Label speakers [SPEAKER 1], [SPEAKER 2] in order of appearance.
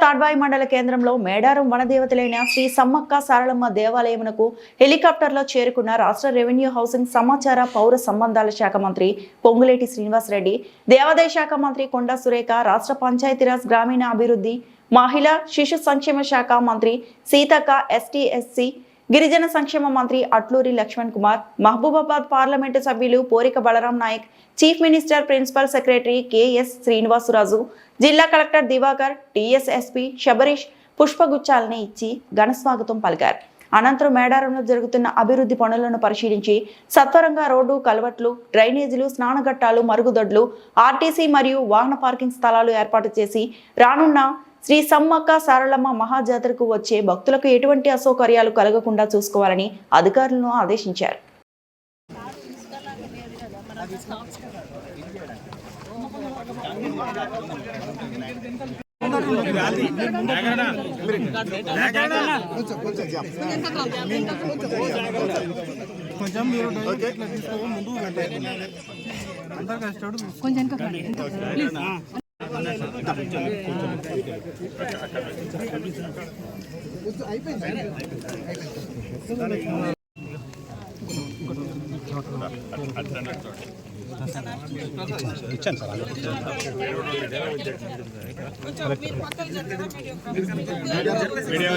[SPEAKER 1] తాడ్వాయి మండల కేంద్రంలో మేడారం వనదేవతలైన శ్రీ సమ్మక్క సారళమ్మ దేవాలయమునకు హెలికాప్టర్లో చేరుకున్న రాష్ట్ర రెవెన్యూ హౌసింగ్ సమాచార పౌర సంబంధాల శాఖ మంత్రి పొంగులేటి శ్రీనివాసరెడ్డి దేవాదాయ శాఖ మంత్రి కొండా సురేఖ రాష్ట్ర పంచాయతీరాజ్ గ్రామీణ అభివృద్ధి మహిళా శిశు సంక్షేమ శాఖ మంత్రి సీతక్క ఎస్టీ ఎస్సీ గిరిజన సంక్షేమ మంత్రి అట్లూరి లక్ష్మణ్ కుమార్ మహబూబాబాద్ పార్లమెంటు సభ్యులు Porika Balram Naik chief minister principal secretary KS Srinivasaraju జిల్లా కలెక్టర్ దివాకర్ టిఎస్ఎస్పి శబరీష్ పుష్పగుచ్చాలని ఇచ్చి ఘనస్వాగతం పలికారు. అనంతరం మేడారంలో జరుగుతున్న అభివృద్ధి పనులను పరిశీలించి సత్వరంగా రోడ్డు కలవట్లు డ్రైనేజీలు స్నానఘట్టాలు మరుగుదొడ్లు ఆర్టీసీ మరియు వాహన పార్కింగ్ స్థలాలు ఏర్పాటు చేసి రానున్న శ్రీ సమ్మక్క సారలమ్మ మహాజాతరకు వచ్చే భక్తులకు ఎటువంటి అసౌకర్యాలు కలగకుండా చూసుకోవాలని అధికారులను ఆదేశించారు.
[SPEAKER 2] కొంచెం మీరు ముందు ఇచ్చాను
[SPEAKER 3] సార్ వీడియో